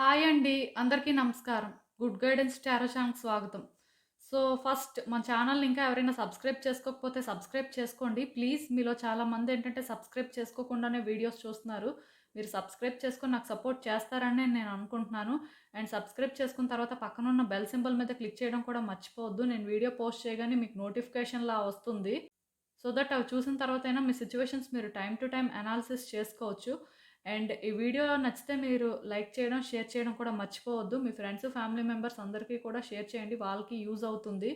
Hi అండి. అందరికీ నమస్కారం. గుడ్ గైడెన్స్ టారో ఛానల్‌కి స్వాగతం. సో, ఫస్ట్ మన ఛానల్‌ని ఇంకా ఎవరైనా సబ్స్క్రైబ్ చేసుకోకపోతే సబ్స్క్రైబ్ చేసుకోండి. ప్లీజ్ మీలో చాలామందేంటంటే సబ్స్క్రైబ్ చేసుకోకుండానే వీడియోస్ చూస్తున్నారు. మీరు సబ్స్క్రైబ్ చేసుకొని నాకు సపోర్ట్ చేస్తారని నేను అనుకుంటున్నాను. అండ్ సబ్స్క్రైబ్ చేసుకున్న తర్వాత పక్కనున్న బెల్ సింబల్ మీద క్లిక్ చేయడం కూడా మర్చిపోవద్దు. నేను వీడియో పోస్ట్ చేయగానే మీకు నోటిఫికేషన్‌లా వస్తుంది. సో దట్ అవి చూసిన తర్వాత అయినా మీ సిచ్యువేషన్స్ మీరు టైం టు టైం అనాలిసిస్ చేసుకోవచ్చు. అండ్ ఈ వీడియో నచ్చితే మీరు లైక్ చేయడం, షేర్ చేయడం కూడా మర్చిపోవద్దు. మీ ఫ్రెండ్స్, ఫ్యామిలీ మెంబర్స్ అందరికీ కూడా షేర్ చేయండి. వాళ్ళకి యూజ్ అవుతుంది.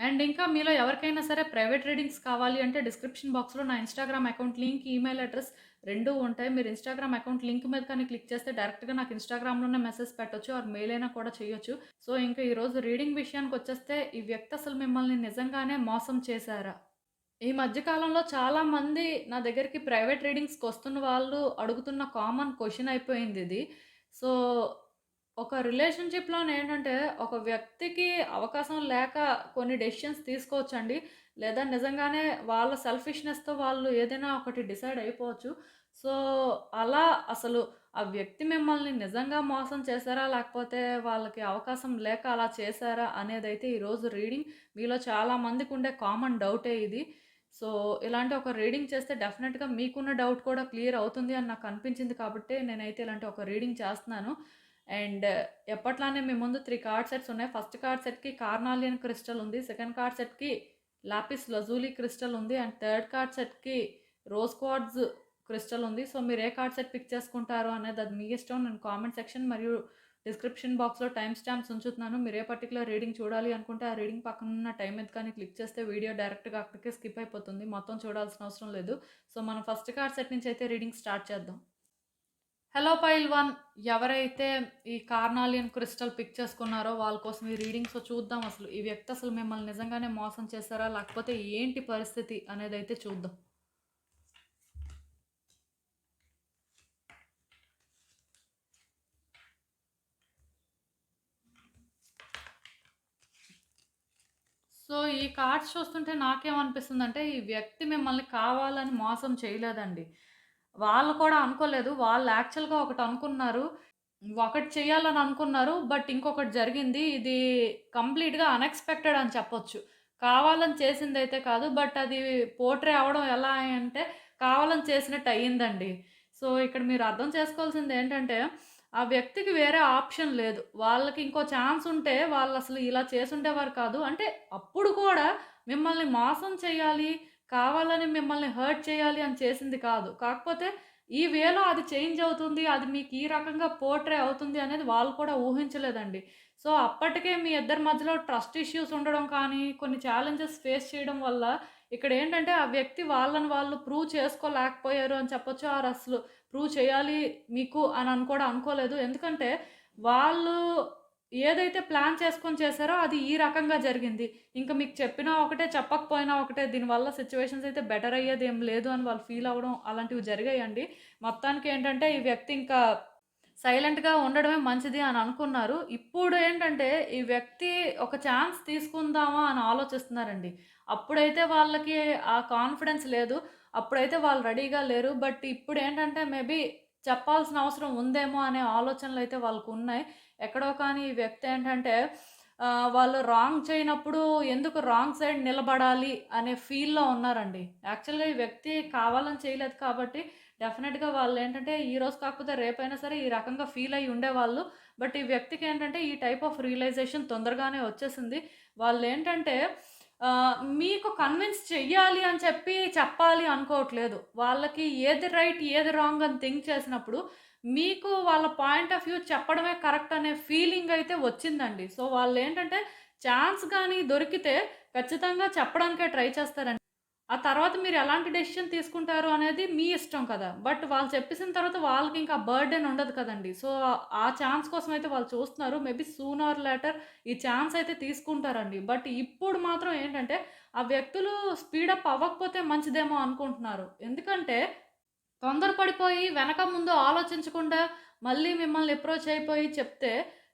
అండ్ ఇంకా మీలో ఎవరికైనా సరే ప్రైవేట్ రీడింగ్స్ కావాలి అంటే డిస్క్రిప్షన్ బాక్స్‌లో నా Instagram account link, email address రెండూ ఉంటాయి. మీరు ఇన్‌స్టాగ్రామ్ అకౌంట్ లింక్ మీద కానీ క్లిక్ చేస్తే డైరెక్ట్‌గా నాకు ఇన్‌స్టాగ్రామ్‌లోనే మెసేజ్ పెట్టొచ్చు ఆర్ మెయిల్ అయినా కూడా చేయొచ్చు. సో, ఇంకా ఈరోజు రీడింగ్ విషయానికి వచ్చేస్తే ఈ వ్యక్తి అసలు మిమ్మల్ని నిజంగానే మోసం చేశారా? ఈ మధ్యకాలంలో చాలామంది నా దగ్గరికి ప్రైవేట్ రీడింగ్స్‌కొస్తున్న వాళ్ళు అడుగుతున్న కామన్ క్వశ్చన్ అయిపోయింది ఇది సో, ఒక రిలేషన్‌షిప్‌లోనేంటంటే ఒక వ్యక్తికి అవకాశం లేక కొన్ని డెసిషన్స్ తీసుకోవచ్చండి. లేదా నిజంగానే వాళ్ళ సెల్ఫిష్‌నెస్‌తో వాళ్ళు ఏదైనా ఒకటి డిసైడ్ అయిపోవచ్చు. సో, అలా అసలు ఆ వ్యక్తి మిమ్మల్ని నిజంగా మోసం చేశారా? లేకపోతే వాళ్ళకి అవకాశం లేక అలా చేశారా? అనేది అయితే ఈరోజు రీడింగ్. మీలో చాలామందికుండే కామన్ డౌటే ఇది. సో, ఇలాంటి ఒక రీడింగ్ చేస్తే డెఫినెట్గా మీకున్న డౌట్ కూడా క్లియర్ అవుతుంది అని నాకు అనిపించింది కాబట్టే నేనైతే ఇలాంటి ఒక రీడింగ్ చేస్తున్నాను. అండ్ ఎప్పట్లానే మీ ముందు త్రీ కార్డ్ సెట్స్ ఉన్నాయి. ఫస్ట్ కార్డ్ సెట్‌కి కార్నాలియన్ క్రిస్టల్ ఉంది. సెకండ్ కార్డ్ సెట్‌కి లాపిస్ లజూలీ క్రిస్టల్ ఉంది. అండ్ థర్డ్ కార్డ్ సెట్‌కి రోజ్ క్వార్డ్స్ క్రిస్టల్ ఉంది. సో, మీరు ఏ కార్డ్ సెట్ పిక్ చేసుకుంటారు అనేది అది మీ ఇష్టం. నేను కామెంట్ సెక్షన్ మరియు డిస్క్రిప్షన్ బాక్స్‌లో టైమ్ స్టాంప్స్ ఉంచుతున్నాను. మీరు ఏ పర్టికులర్ రీడింగ్ చూడాలి అనుకుంటే ఆ రీడింగ్ పక్కన ఉన్న టైం ఎంత కానీ క్లిక్ చేస్తే వీడియో డైరెక్ట్‌గా అక్కడికే స్కిప్ అయిపోతుంది. మొత్తం చూడాల్సిన అవసరం లేదు. సో, మనం ఫస్ట్ కార్డ్ సెట్ నుంచి అయితే రీడింగ్ స్టార్ట్ చేద్దాం. హలో పైల్ వన్ ఎవరైతే ఈ కార్నాలియన్ క్రిస్టల్ పిక్ చేసుకున్నారో వాళ్ళ కోసం ఈ రీడింగ్. సో, చూద్దాం అసలు ఈ వ్యక్తి అసలు మిమ్మల్ని నిజంగానే మోసం చేస్తారా లేకపోతే ఏంటి పరిస్థితి అనేది అయితే చూద్దాం. సో, ఈ కార్డ్స్ చూస్తుంటే నాకేమనిపిస్తుందంటే ఈ వ్యక్తి మిమ్మల్ని కావాలని మోసం చేయలేదండి. వాళ్ళు కూడా అనుకోలేదు. వాళ్ళు యాక్చువల్‌గా ఒకటి అనుకున్నారు. ఒకటి చేయాలని అనుకున్నారు. బట్ ఇంకొకటి జరిగింది. ఇది కంప్లీట్‌గా అన్‌ఎక్స్‌పెక్టెడ్ అని చెప్పొచ్చు. కావాలని చేసింది అయితే కాదు. బట్ అది పోర్ట్రే అవ్వడం ఎలా అంటే కావాలని చేసినట్టు అయ్యిందండి. సో, ఇక్కడ మీరు అర్థం చేసుకోవాల్సింది ఏంటంటే ఆ వ్యక్తికి వేరే ఆప్షన్ లేదు. వాళ్ళకి ఇంకో ఛాన్స్ ఉంటే వాళ్ళు అసలు ఇలా చేసుండేవారు కాదు. అంటే అప్పుడు కూడా మిమ్మల్ని మోసం చేయాలి, కావాలని మిమ్మల్ని హర్ట్ చేయాలి అని చేసింది కాదు. కాకపోతే ఈ వేలో అది చేంజ్ అవుతుంది. అది మీకు ఈ రకంగా పోర్ట్రే అవుతుంది అనేది వాళ్ళు కూడా ఊహించలేదండి. సో, అప్పటికే మీ ఇద్దరి మధ్యలో ట్రస్ట్ ఇష్యూస్ ఉండడం కానీ, కొన్ని ఛాలెంజెస్ ఫేస్ చేయడం వల్ల ఇక్కడ ఏంటంటే ఆ వ్యక్తి వాళ్ళని వాళ్ళు ప్రూవ్ చేసుకోలేకపోయారు అని చెప్పొచ్చు. ఆరు అసలు ప్రూవ్ చేయాలి మీకు అని అనుకోవడం అనుకోలేదు. ఎందుకంటే వాళ్ళు ఏదైతే ప్లాన్ చేసుకొని చేశారో అది ఈ రకంగా జరిగింది. ఇంకా మీకు చెప్పినా ఒకటే, చెప్పకపోయినా ఒకటే. దీనివల్ల సిచ్యువేషన్స్ అయితే బెటర్ అయ్యేది ఏం లేదు అని వాళ్ళు ఫీల్ అవ్వడం అలాంటివి జరిగాయండి. మొత్తానికి ఏంటంటే ఈ వ్యక్తి ఇంకా సైలెంట్‌గా ఉండడమే మంచిది అని అనుకున్నారు. ఇప్పుడు ఏంటంటే ఈ వ్యక్తి ఒక ఛాన్స్ తీసుకుందామా అని ఆలోచిస్తున్నారండి. అప్పుడైతే వాళ్ళకి ఆ కాన్ఫిడెన్స్ లేదు. అప్పుడైతే వాళ్ళు రెడీగా లేరు. బట్ ఇప్పుడు ఏంటంటే మేబీ చెప్పాల్సిన అవసరం ఉందేమో అనే ఆలోచనలు అయితే వాళ్ళకు ఉన్నాయి ఎక్కడో కానీ ఈ వ్యక్తి ఏంటంటే వాళ్ళు రాంగ్ చేయనప్పుడు ఎందుకు రాంగ్ సైడ్ నిలబడాలి అనే ఫీల్‌లో ఉన్నారండి. యాక్చువల్‌గా ఈ వ్యక్తి కావాలని చేయలేదు కాబట్టి డెఫినెట్గా వాళ్ళు ఏంటంటే ఈ ఈరోజు కాకపోతే రేపైనా సరే ఈ రకంగా ఫీల్ అయ్యి ఉండేవాళ్ళు. బట్ ఈ వ్యక్తికి ఏంటంటే ఈ టైప్ ఆఫ్ రియలైజేషన్ తొందరగానే వచ్చేసింది. వాళ్ళు ఏంటంటే మీకు కన్విన్స్ చెయ్యాలి అని చెప్పి చెప్పాలి అనుకోవట్లేదు. వాళ్ళకి ఏది రైట్, ఏది రాంగ్ అని థింక్ చేసినప్పుడు మీకు వాళ్ళ పాయింట్ ఆఫ్ వ్యూ చెప్పడమే కరెక్ట్ అనే ఫీలింగ్ అయితే వచ్చిందండి. సో, వాళ్ళు ఏంటంటే ఛాన్స్ కానీ దొరికితే ఖచ్చితంగా చెప్పడానికే ట్రై చేస్తారండి. ఆ తర్వాత మీరు ఎలాంటి డెసిషన్ తీసుకుంటారు అనేది మీ ఇష్టం కదా! బట్ వాళ్ళు చెప్పేసిన తర్వాత వాళ్ళకి ఇంకా బర్డెన్ ఉండదు కదండి సో, ఆ ఛాన్స్ కోసం అయితే వాళ్ళు చూస్తున్నారు. మేబీ సూన్ ఆర్ లేటర్ ఈ ఛాన్స్ అయితే తీసుకుంటారండి. బట్ ఇప్పుడు మాత్రం ఏంటంటే ఆ వ్యక్తులు స్పీడప్ అవ్వకపోతే మంచిదేమో అనుకుంటున్నారు. ఎందుకంటే తొందరపడిపోయి వెనక ముందు ఆలోచించకుండా మళ్ళీ మిమ్మల్ని అప్రోచ్ అయిపోయి చెప్తే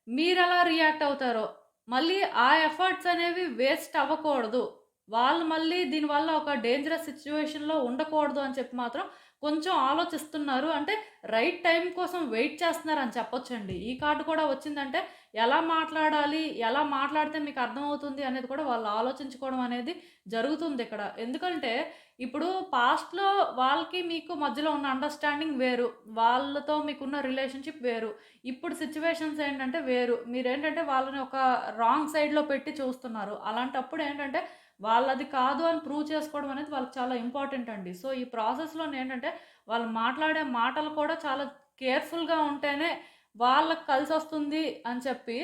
మీరు ఎలా రియాక్ట్ అవుతారో, మళ్ళీ ఆ ఎఫర్ట్స్ అనేవి వేస్ట్ అవ్వకూడదు. వాళ్ళు మళ్ళీ దీనివల్ల ఒక డేంజరస్ సిచ్యువేషన్లో ఉండకూడదు అని చెప్పి మాత్రం కొంచెం ఆలోచిస్తున్నారు. అంటే రైట్ టైం కోసం వెయిట్ చేస్తున్నారని చెప్పొచ్చండి. ఈ కార్డు కూడా వచ్చిందంటే ఎలా మాట్లాడాలి? ఎలా మాట్లాడితే మీకు అర్థమవుతుంది అనేది కూడా వాళ్ళు ఆలోచించుకోవడం అనేది జరుగుతుంది ఇక్కడ ఎందుకంటే ఇప్పుడు పాస్ట్‌లో వాళ్ళకి మీకు మధ్యలో ఉన్న అండర్‌స్టాండింగ్ వేరు. వాళ్ళతో మీకున్న రిలేషన్‌షిప్ వేరు. ఇప్పుడు సిచ్యువేషన్స్ ఏంటంటే వేరు. మీరేంటంటే వాళ్ళని ఒక రాంగ్ సైడ్‌లో పెట్టి చూస్తున్నారు. అలాంటప్పుడు ఏంటంటే వాళ్ళది కాదు అని ప్రూవ్ చేసుకోవడం అనేది వాళ్ళకి చాలా ఇంపార్టెంట్ అండి. సో, ఈ ప్రాసెస్‌లోనేంటంటే వాళ్ళు మాట్లాడే మాటలు కూడా చాలా కేర్‌ఫుల్‌గా ఉంటేనే వాళ్ళకి కలిసొస్తుంది అని చెప్పి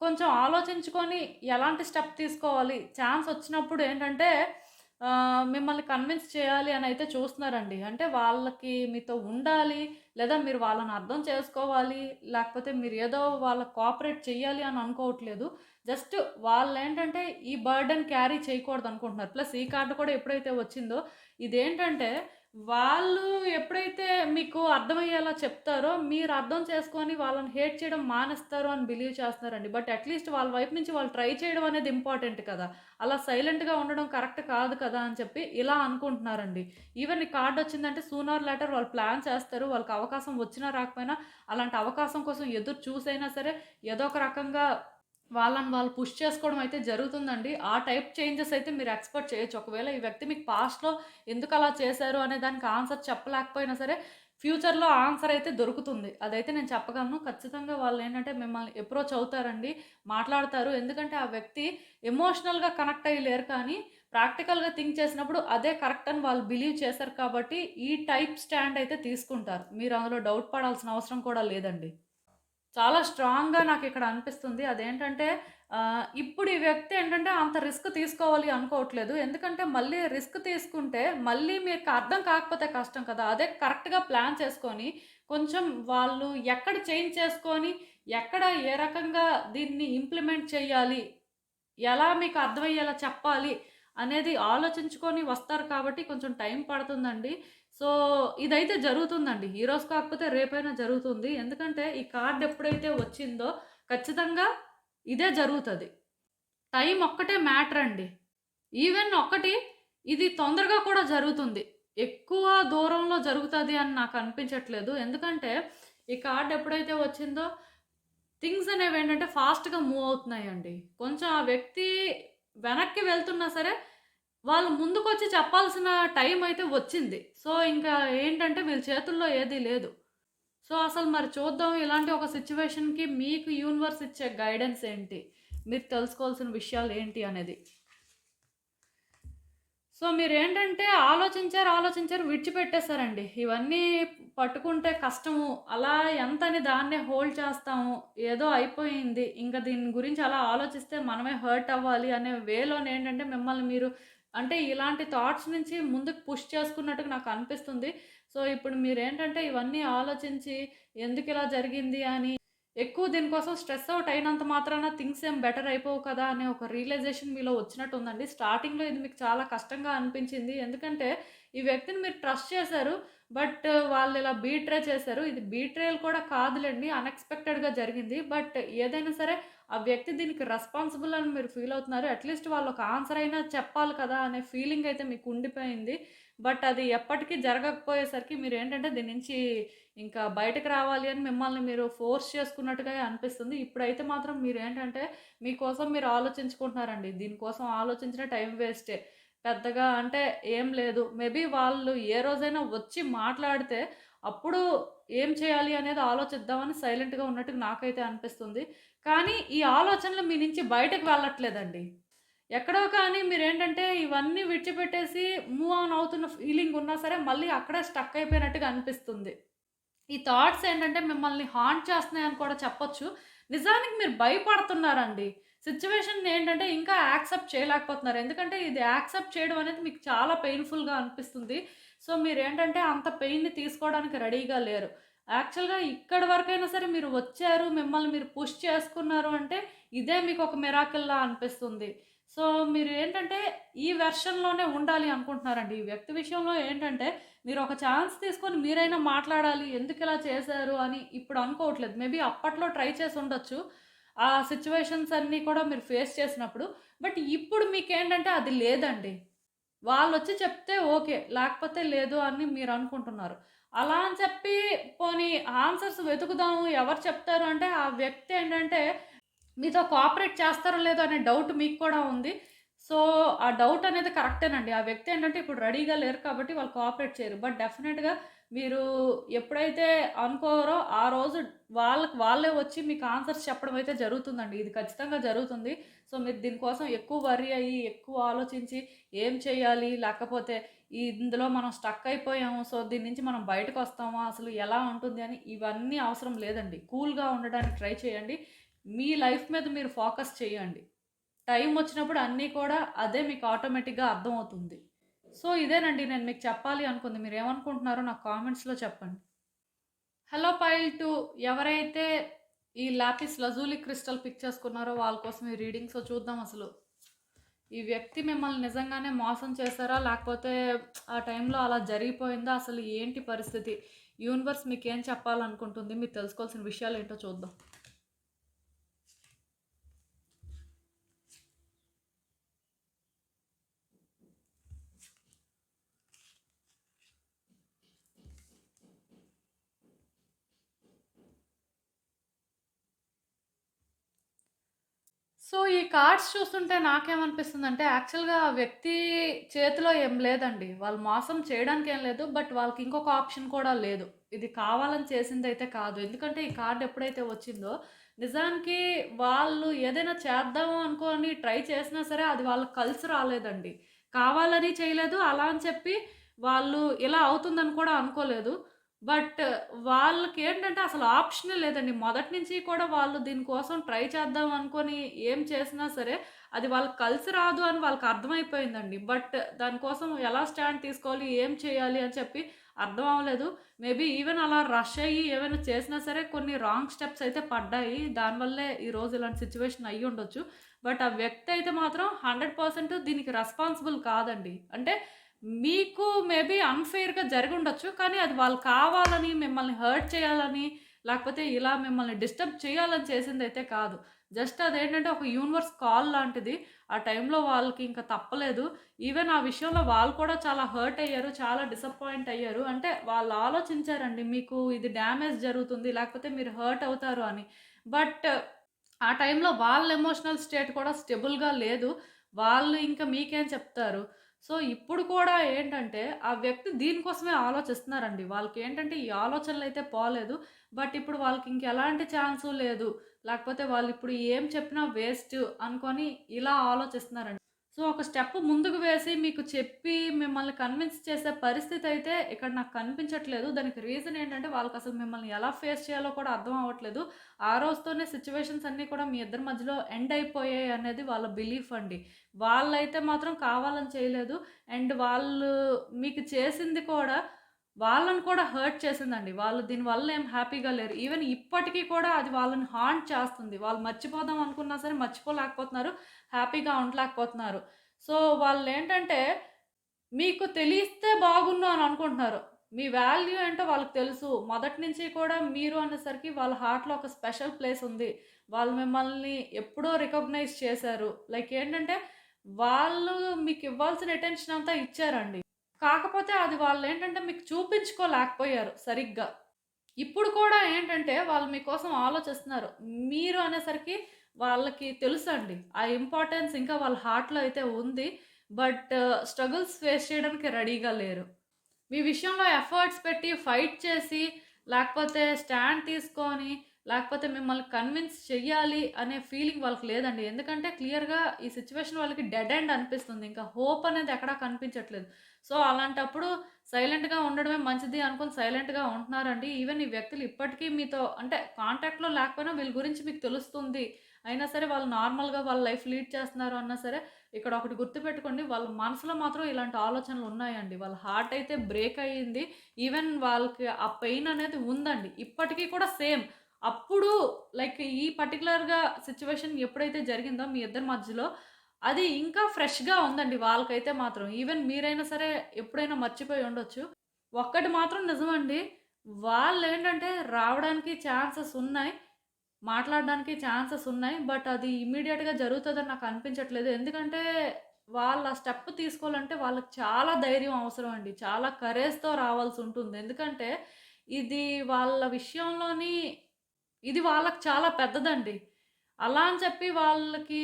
కొంచెం ఆలోచించుకొని ఎలాంటి స్టెప్ తీసుకోవాలి? ఛాన్స్ వచ్చినప్పుడు ఏంటంటే మిమ్మల్ని కన్విన్స్ చేయాలి అని అయితే చూస్తున్నారండి. అంటే వాళ్ళకి మీతో ఉండాలి, లేదా మీరు వాళ్ళని అర్థం చేసుకోవాలి, లేకపోతే మీరు ఏదో వాళ్ళకి కోఆపరేట్ చేయాలి అని అనుకోవట్లేదు. జస్ట్ వాళ్ళు ఏంటంటే ఈ బర్డెన్ క్యారీ చేయకూడదనుకుంటున్నారు. ప్లస్ ఈ కార్డు కూడా ఎప్పుడైతే వచ్చిందో ఇదేంటంటే వాళ్ళు ఎప్పుడైతే మీకు అర్థమయ్యేలా చెప్తారో మీరు అర్థం చేసుకొని వాళ్ళని హేట్ చేయడం మానేస్తారు అని బిలీవ్ చేస్తున్నారండి. బట్ అట్‌లీస్ట్ వాళ్ళ వైపు నుంచి వాళ్ళు ట్రై చేయడం అనేది ఇంపార్టెంట్ కదా! అలా సైలెంట్‌గా ఉండడం కరెక్ట్ కాదు కదా! అని చెప్పి ఇలా అనుకుంటున్నారండి. ఈవెన్ ఈ కార్డు వచ్చిందంటే సూనర్ లెటర్ వాళ్ళు ప్లాన్ చేస్తారు. వాళ్ళకి అవకాశం వచ్చినా రాకపోయినా అలాంటి అవకాశం కోసం ఎదురు చూసైనా సరే ఏదో ఒక రకంగా వాళ్ళని వాళ్ళు పుష్ చేసుకోవడం అయితే జరుగుతుందండి. ఆ టైప్ చేంజెస్ అయితే మీరు ఎక్స్‌పెక్ట్ చేయొచ్చు. ఒకవేళ ఈ వ్యక్తి మీకు పాస్ట్‌లో ఎందుకలా చేశారు అనే దానికి ఆన్సర్ చెప్పలేకపోయినా సరే, ఫ్యూచర్‌లో ఆన్సర్ అయితే దొరుకుతుంది. అదైతే నేను చెప్పగలను. ఖచ్చితంగా వాళ్ళు ఏంటంటే మిమ్మల్ని అప్రోచ్ అవుతారండి. మాట్లాడతారు. ఎందుకంటే ఆ వ్యక్తి ఎమోషనల్‌గా కనెక్ట్ అయ్యి లేరు కానీ, ప్రాక్టికల్‌గా థింక్ చేసినప్పుడు అదే కరెక్ట్ అని వాళ్ళు బిలీవ్ చేశారు కాబట్టి, ఈ టైప్ స్టాండ్ అయితే తీసుకుంటారు. మీరు అందులో డౌట్ పడాల్సిన అవసరం కూడా లేదండి. చాలా స్ట్రాంగ్‌గా నాకు ఇక్కడ అనిపిస్తుంది. అదేంటంటే ఇప్పుడు ఈ వ్యక్తి ఏంటంటే అంత రిస్క్ తీసుకోవాలి అనుకోవట్లేదు. ఎందుకంటే మళ్ళీ రిస్క్ తీసుకుంటే మళ్ళీ మీకు అర్థం కాకపోతే కష్టం కదా! అదే కరెక్ట్‌గా ప్లాన్ చేసుకొని, కొంచెం వాళ్ళు ఎక్కడ చేంజ్ చేసుకొని, ఎక్కడ ఏ రకంగా దీన్ని ఇంప్లిమెంట్ చేయాలి? ఎలా మీకు అర్థమయ్యేలా చెప్పాలి? అనేది ఆలోచించుకొని వస్తారు కాబట్టి కొంచెం టైం పడుతుందండి. సో, ఇదైతే జరుగుతుందండి. ఈరోజు కాకపోతే రేపైనా జరుగుతుంది. ఎందుకంటే ఈ కార్డ్ ఎప్పుడైతే వచ్చిందో ఖచ్చితంగా ఇదే జరుగుతుంది టైం ఒక్కటే మ్యాటర్ అండి. ఈవెన్ ఒక్కటి ఇది తొందరగా కూడా జరుగుతుంది. ఎక్కువ దూరంలో జరుగుతుంది అని నాకు అనిపించట్లేదు. ఎందుకంటే ఈ కార్డ్ ఎప్పుడైతే వచ్చిందో థింగ్స్ అనేవి ఏంటంటే ఫాస్ట్‌గా మూవ్ అవుతున్నాయండి. కొంచెం ఆ వ్యక్తి వెనక్కి వెళ్తున్నా సరే, వాళ్ళు ముందుకొచ్చి చెప్పాల్సిన టైం అయితే వచ్చింది. సో, ఇంకా ఏంటంటే వీళ్ళ చేతుల్లో ఏదీ లేదు. సో, అసలు మరి చూద్దాం ఇలాంటి ఒక సిచ్యువేషన్కి మీకు యూనివర్స్ ఇచ్చే గైడెన్స్ ఏంటి? మీరు తెలుసుకోవాల్సిన విషయాలు ఏంటి అనేది. సో, మీరు ఏంటంటే ఆలోచించారు, ఆలోచించారు విడిచిపెట్టేశారండి ఇవన్నీ పట్టుకుంటే కష్టము. అలా ఎంతని దాన్నే హోల్డ్ చేస్తాము. ఏదో అయిపోయింది. ఇంకా దీని గురించి అలా ఆలోచిస్తే మనమే హర్ట్ అవ్వాలి అనే వేలోనే ఏంటంటే మిమ్మల్ని మీరు అంటే ఇలాంటి థాట్స్ నుంచి ముందుకు పుష్ చేసుకున్నట్టుగా నాకు అనిపిస్తుంది. సో, ఇప్పుడు మీరేంటంటే ఇవన్నీ ఆలోచించి ఎందుకు ఇలా జరిగింది అని ఎక్కువ దీనికోసం స్ట్రెస్ అవుట్ అయినంత మాత్రాన థింగ్స్ ఏం బెటర్ అయిపోవు కదా! అనే ఒక రియలైజేషన్ మీలో వచ్చినట్టు ఉందండి స్టార్టింగ్‌లో ఇది మీకు చాలా కష్టంగా అనిపించింది. ఎందుకంటే ఈ వ్యక్తిని మీరు ట్రస్ట్ చేశారు. బట్ uh, వాళ్ళు ఇలా బీట్రే చేశారు. ఇది బీట్రేయల్ కూడా కాదులేండి అన్‌ఎక్స్‌పెక్టెడ్‌గా జరిగింది. బట్ ఏదైనా సరే ఆ వ్యక్తి దీనికి రెస్పాన్సిబుల్ అని మీరు ఫీల్ అవుతున్నారు. అట్‌లీస్ట్ వాళ్ళు ఒక ఆన్సర్ అయినా చెప్పాలి కదా! అనే ఫీలింగ్ అయితే మీకు ఉండిపోయింది. బట్ అది ఎప్పటికీ జరగకపోయేసరికి మీరు ఏంటంటే దీని నుంచి ఇంకా బయటకు రావాలి అని మిమ్మల్ని మీరు ఫోర్స్ చేసుకున్నట్టుగా అనిపిస్తుంది. ఇప్పుడైతే మాత్రం మీరేంటంటే మీకోసం మీరు ఆలోచించుకుంటున్నారండి. దీనికోసం ఆలోచించిన టైం వేస్టే. పెద్దగా అంటే ఏం లేదు. మేబీ వాళ్ళు ఏ రోజైనా వచ్చి మాట్లాడితే అప్పుడు ఏం చేయాలి అనేది ఆలోచిద్దామని సైలెంట్‌గా ఉన్నట్టుగా నాకైతే అనిపిస్తుంది. కానీ ఈ ఆలోచనలు మీ నుంచి బయటకు వెళ్ళట్లేదండి. ఎక్కడో కానీ మీరేంటంటే ఇవన్నీ విడిచిపెట్టేసి మూవ్ ఆన్ అవుతున్న ఫీలింగ్ ఉన్నా సరే మళ్ళీ అక్కడే స్టక్ అయిపోయినట్టుగా అనిపిస్తుంది. ఈ థాట్స్ ఏంటంటే మిమ్మల్ని హాంట్ చేస్తున్నాయని కూడా చెప్పొచ్చు. నిజానికి మీరు భయపడుతున్నారండి. సిచ్యువేషన్ ఏంటంటే ఇంకా యాక్సెప్ట్ చేయలేకపోతున్నారు. ఎందుకంటే ఇది యాక్సెప్ట్ చేయడం అనేది మీకు చాలా పెయిన్‌ఫుల్‌గా అనిపిస్తుంది. సో, మీరు ఏంటంటే అంత పెయిన్‌ని తీసుకోవడానికి రెడీగా లేరు. యాక్చువల్‌గా ఇక్కడి వరకైనా సరే మీరు వచ్చారు. మిమ్మల్ని మీరు పుష్ చేసుకున్నారు అంటే ఇదే మీకు ఒక మిరాకిల్‌లా అనిపిస్తుంది. సో, మీరు ఏంటంటే ఈ వెర్షన్‌లోనే ఉండాలి అనుకుంటున్నారండి. ఈ వ్యక్తి విషయంలో ఏంటంటే మీరు ఒక ఛాన్స్ తీసుకొని మీరైనా మాట్లాడాలి. ఎందుకు ఇలా చేశారు అని ఇప్పుడు అనుకోవట్లేదు. మేబీ అప్పట్లో ట్రై చేసి ఉండొచ్చు. ఆ సిచ్యువేషన్స్ అన్నీ కూడా మీరు ఫేస్ చేసినప్పుడు. బట్ ఇప్పుడు మీకేంటంటే అది లేదండి. వాళ్ళు వచ్చి చెప్తే ఓకే. లేకపోతే లేదు అని మీరు అనుకుంటున్నారు అలా అని చెప్పి పోనీ ఆన్సర్స్ వెతుకుదాము ఎవరు చెప్తారు అంటే, ఆ వ్యక్తి ఏంటంటే మీతో కోఆపరేట్ చేస్తారో లేదో అనే డౌట్ మీకు కూడా ఉంది. సో, ఆ డౌట్ అనేది కరెక్టేనండి. ఆ వ్యక్తి ఏంటంటే ఇప్పుడు రెడీగా లేరు కాబట్టి వాళ్ళు కోఆపరేట్ చేయరు. బట్ డెఫినెట్గా మీరు ఎప్పుడైతే అనుకోరో ఆ రోజు వాళ్ళకి వాళ్ళే వచ్చి మీకు ఆన్సర్స్ చెప్పడం అయితే జరుగుతుందండి. ఇది ఖచ్చితంగా జరుగుతుంది. సో, మీరు దీనికోసం ఎక్కువ వర్రీ అయ్యి, ఎక్కువ ఆలోచించి ఏం చేయాలి? లేకపోతే ఇందులో మనం స్టక్ అయిపోయాము. సో, దీని నుంచి మనం బయటకు వస్తామా అసలు ఎలా ఉంటుంది అని ఇవన్నీ అవసరం లేదండి. కూల్‌గా ఉండడానికి ట్రై చేయండి. మీ లైఫ్ మీద మీరు ఫోకస్ చేయండి. టైం వచ్చినప్పుడు అన్నీ కూడా అదే మీకు ఆటోమేటిక్‌గా అర్థమవుతుంది. సో, ఇదేనండి నేను మీకు చెప్పాలి అనుకుంది. మీరు ఏమనుకుంటున్నారో నాకు కామెంట్స్‌లో చెప్పండి. హలో పైల్ టు ఎవరైతే ఈ లాపిస్ లజూలి క్రిస్టల్ పిక్ చేసుకున్నారో వాళ్ళ కోసం ఈ రీడింగ్స్ చూద్దాం అసలు. ఈ వ్యక్తి మిమ్మల్ని నిజంగానే మోసం చేశారా? లేకపోతే ఆ టైంలో అలా జరిగిపోయిందా? అసలు ఏంటి పరిస్థితి? యూనివర్స్ మీకేం చెప్పాలనుకుంటుంది? మీరు తెలుసుకోవాల్సిన విషయాలు ఏంటో చూద్దాం. సో, ఈ కార్డ్స్ చూస్తుంటే నాకేమనిపిస్తుందంటే యాక్చువల్‌గా ఆ వ్యక్తి చేతిలో ఏం లేదండి. వాళ్ళు మోసం చేయడానికి ఏం లేదు. బట్ వాళ్ళకి ఇంకొక ఆప్షన్ కూడా లేదు. ఇది కావాలని చేసిందైతే కాదు. ఎందుకంటే ఈ కార్డ్ ఎప్పుడైతే వచ్చిందో నిజానికి వాళ్ళు ఏదైనా చేద్దాము అనుకోని ట్రై చేసినా సరే అది వాళ్ళకి కలిసి రాలేదండి. కావాలని చేయలేదు. అలా అని చెప్పి వాళ్ళు ఇలా అవుతుందని కూడా అనుకోలేదు. బట్ వాళ్ళకేంటంటే అసలు ఆప్షన్ లేదండి. మొదటి నుంచి కూడా వాళ్ళు దీనికోసం ట్రై చేద్దాం అనుకొని ఏం చేసినా సరే అది వాళ్ళకి కలిసి రాదు అని వాళ్ళకి అర్థమైపోయిందండి. బట్ దానికోసం ఎలా స్టాండ్ తీసుకోవాలి? ఏం చేయాలి? అని చెప్పి అర్థం అవ్వలేదు. మేబీ ఈవెన్ అలా రష్ అయ్యి ఏమైనా చేసినా సరే కొన్ని రాంగ్ స్టెప్స్ అయితే పడ్డాయి. దానివల్లే ఈరోజు ఇలాంటి సిట్యుయేషన్ అయ్యుండొచ్చు. బట్ ఆ వ్యక్తి అయితే మాత్రం 100% దీనికి రెస్పాన్సిబుల్ కాదండి. అంటే మీకు మేబీ అన్‌ఫెయిర్‌గా జరిగుండొచ్చు. కానీ అది వాళ్ళు కావాలని మిమ్మల్ని హర్ట్ చేయాలని లేకపోతే ఇలా మిమ్మల్ని డిస్టర్బ్ చేయాలని చేసింది అయితే కాదు. జస్ట్ అదేంటంటే ఒక యూనివర్స్ కాల్ లాంటిది. ఆ టైంలో వాళ్ళకి ఇంకా తప్పలేదు. ఈవెన్ ఆ విషయంలో వాళ్ళు కూడా చాలా హర్ట్ అయ్యారు. చాలా డిసప్పాయింట్ అయ్యారు. అంటే వాళ్ళు ఆలోచించారండి మీకు ఇది డ్యామేజ్ జరుగుతుంది. లేకపోతే మీరు హర్ట్ అవుతారు అని. బట్ ఆ టైంలో వాళ్ళ ఎమోషనల్ స్టేట్ కూడా స్టెబుల్‌గా లేదు. వాళ్ళు ఇంకా మీకేం చెప్తారు? సో, ఇప్పుడు కూడా ఏంటంటే ఆ వ్యక్తి దీనికోసమే ఆలోచిస్తున్నారండి. వాళ్ళకి ఏంటంటే ఈ ఆలోచనలు అయితే పోలేదు. బట్ ఇప్పుడు వాళ్ళకి ఇంకెలాంటి ఛాన్సు లేదు. లేకపోతే వాళ్ళు ఇప్పుడు ఏం చెప్పినా వేస్ట్ అనుకొని ఇలా ఆలోచిస్తున్నారండి. సో, ఒక స్టెప్ ముందుకు వేసి మీకు చెప్పి మిమ్మల్ని కన్విన్స్ చేసే పరిస్థితి అయితే ఇక్కడ నాకు కనిపించట్లేదు. దానికి రీజన్ ఏంటంటే వాళ్ళకి అసలు మిమ్మల్ని ఎలా ఫేస్ చేయాలో కూడా అర్థం అవ్వట్లేదు. ఆ రోజుతోనే సిచ్యువేషన్స్ అన్నీ కూడా మీ ఇద్దరి మధ్యలో ఎండ్ అయిపోయాయి అనేది వాళ్ళ బిలీఫ్ అండి. వాళ్ళైతే మాత్రం కావాలని చేయలేదు. అండ్ వాళ్ళు మీకు చేసింది కూడా వాళ్ళని కూడా హర్ట్ చేసిందండి. వాళ్ళు దీనివల్ల ఏం హ్యాపీగా లేరు. ఈవెన్ ఇప్పటికీ కూడా అది వాళ్ళని హాంట్ చేస్తుంది. వాళ్ళు మర్చిపోదాం అనుకున్నా సరే మర్చిపోలేకపోతున్నారు. హ్యాపీగా ఉండలేకపోతున్నారు. సో, వాళ్ళు ఏంటంటే మీకు తెలిస్తే బాగుండు అని అనుకుంటున్నారు. మీ వాల్యూ ఏంటో వాళ్ళకి తెలుసు. మొదటి నుంచి కూడా మీరు అనేసరికి వాళ్ళ హార్ట్‌లో ఒక స్పెషల్ ప్లేస్ ఉంది. వాళ్ళు మిమ్మల్ని ఎప్పుడో రికగ్నైజ్ చేశారు. లైక్ ఏంటంటే వాళ్ళు మీకు ఇవ్వాల్సిన అటెన్షన్ అంతా ఇచ్చారండి. కాకపోతే అది వాళ్ళు ఏంటంటే మీకు చూపించుకోలేకపోయారు సరిగ్గా. ఇప్పుడు కూడా ఏంటంటే వాళ్ళు మీకోసం ఆలోచిస్తున్నారు. మీరు అనేసరికి వాళ్ళకి తెలుసండి. ఆ ఇంపార్టెన్స్ ఇంకా వాళ్ళ హార్ట్‌లో అయితే ఉంది. బట్ స్ట్రగుల్స్ ఫేస్ చేయడానికి రెడీగా లేరు. మీ విషయంలో ఎఫర్ట్స్ పెట్టి ఫైట్ చేసి లేకపోతే స్టాండ్ తీసుకొని లేకపోతే మిమ్మల్ని కన్విన్స్ చెయ్యాలి అనే ఫీలింగ్ వాళ్ళకి లేదండి. ఎందుకంటే క్లియర్‌గా ఈ సిచ్యువేషన్ వాళ్ళకి డెడ్ ఎండ్ అనిపిస్తుంది. ఇంకా హోప్ అనేది ఎక్కడా కనిపించట్లేదు. సో, అలాంటప్పుడు సైలెంట్‌గా ఉండడమే మంచిది అనుకుని సైలెంట్‌గా ఉంటున్నారండి. ఈవెన్ ఈ వ్యక్తులు ఇప్పటికీ మీతో అంటే కాంటాక్ట్‌లో లేకపోయినా వీళ్ళ గురించి మీకు తెలుస్తుంది. అయినా సరే వాళ్ళు నార్మల్‌గా వాళ్ళ లైఫ్ లీడ్ చేస్తున్నారు అన్నా సరే ఇక్కడ ఒకటి గుర్తుపెట్టుకోండి. వాళ్ళ మనసులో మాత్రం ఇలాంటి ఆలోచనలు ఉన్నాయండి. వాళ్ళ హార్ట్ అయితే బ్రేక్ అయ్యింది. ఈవెన్ వాళ్ళకి ఆ పెయిన్ అనేది ఉందండి. ఇప్పటికీ కూడా సేమ్. అప్పుడు లైక్ ఈ పర్టిక్యులర్‌గా సిచ్యువేషన్ ఎప్పుడైతే జరిగిందో మీ ఇద్దరి మధ్యలో అది ఇంకా ఫ్రెష్‌గా ఉందండి వాళ్ళకైతే మాత్రం. ఈవెన్ మీరైనా సరే ఎప్పుడైనా మర్చిపోయి ఉండొచ్చు. ఒక్కటి మాత్రం నిజమండి. వాళ్ళేంటంటే రావడానికి ఛాన్సెస్ ఉన్నాయి. మాట్లాడడానికి ఛాన్సెస్ ఉన్నాయి. బట్ అది ఇమీడియట్గా జరుగుతుందని నాకు అనిపించట్లేదు. ఎందుకంటే వాళ్ళ స్టెప్ తీసుకోవాలంటే వాళ్ళకి చాలా ధైర్యం అవసరం అండి. చాలా కరేజ్‌తో రావాల్సి ఉంటుంది. ఎందుకంటే ఇది వాళ్ళ విషయంలోని ఇది వాళ్ళకి చాలా పెద్దదండి. అలా అని చెప్పి వాళ్ళకి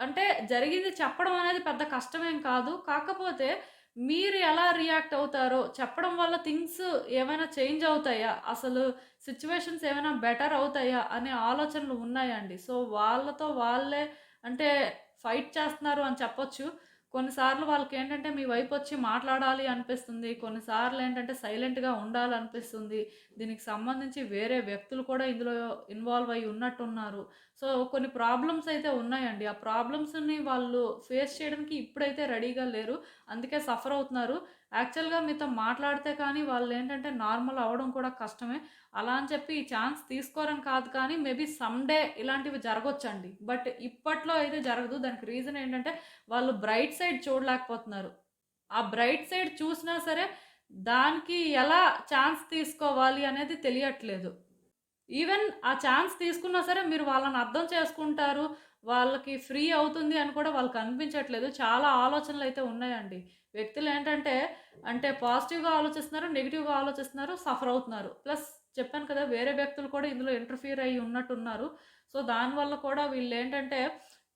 అంటే జరిగింది చెప్పడం అనేది పెద్ద కష్టమేం కాదు. కాకపోతే మీరు ఎలా రియాక్ట్ అవుతారో చెప్పడం వల్ల థింగ్స్ ఏమైనా చేంజ్ అవుతాయా? అసలు సిచ్యువేషన్స్ ఏమైనా బెటర్ అవుతాయా? అనే ఆలోచనలు ఉన్నాయండి. సో, వాళ్ళతో వాళ్ళే అంటే ఫైట్ చేస్తున్నారు అని చెప్పొచ్చు. కొన్నిసార్లు వాళ్ళకి ఏంటంటే మీ వైపు వచ్చి మాట్లాడాలి అనిపిస్తుంది. కొన్నిసార్లు ఏంటంటే సైలెంట్‌గా ఉండాలనిపిస్తుంది. దీనికి సంబంధించి వేరే వ్యక్తులు కూడా ఇందులో ఇన్వాల్వ్ అయ్యి ఉన్నట్టున్నారు. సో, కొన్ని ప్రాబ్లమ్స్ అయితే ఉన్నాయండి. ఆ ప్రాబ్లమ్స్‌ని వాళ్ళు ఫేస్ చేయడానికి ఇప్పుడైతే రెడీగా లేరు. అందుకే సఫర్ అవుతున్నారు. యాక్చువల్‌గా మీతో మాట్లాడితే కానీ వాళ్ళు ఏంటంటే నార్మల్ అవ్వడం కూడా కష్టమే. అలా అని చెప్పి ఈ ఛాన్స్ తీసుకోరని కాదు కానీ మేబీ సమ్‌డే ఇలాంటివి జరగొచ్చండి. బట్ ఇప్పట్లో అయితే జరగదు. దానికి రీజన్ ఏంటంటే వాళ్ళు బ్రైట్ సైడ్ చూడలేకపోతున్నారు. ఆ బ్రైట్ సైడ్ చూసినా సరే దానికి ఎలా ఛాన్స్ తీసుకోవాలి అనేది తెలియట్లేదు. ఈవెన్ ఆ ఛాన్స్ తీసుకున్నా సరే మీరు వాళ్ళని అర్థం చేసుకుంటారు. వాళ్ళకి ఫ్రీ అవుతుంది అని కూడా వాళ్ళకి అనిపించట్లేదు. చాలా ఆలోచనలు అయితే ఉన్నాయండి. వ్యక్తులు ఏంటంటే అంటే పాజిటివ్‌గా ఆలోచిస్తున్నారు, నెగిటివ్గా ఆలోచిస్తున్నారు, సఫర్ అవుతున్నారు. ప్లస్ చెప్పాను కదా! వేరే వ్యక్తులు కూడా ఇందులో ఇంటర్ఫియర్ అయ్యి ఉన్నట్టున్నారు. సో, దానివల్ల కూడా వీళ్ళు ఏంటంటే